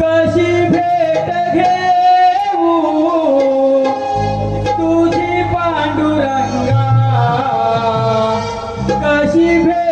कशी भेट घेऊ तुझी पांडुरंगा कशी भेट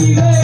Happy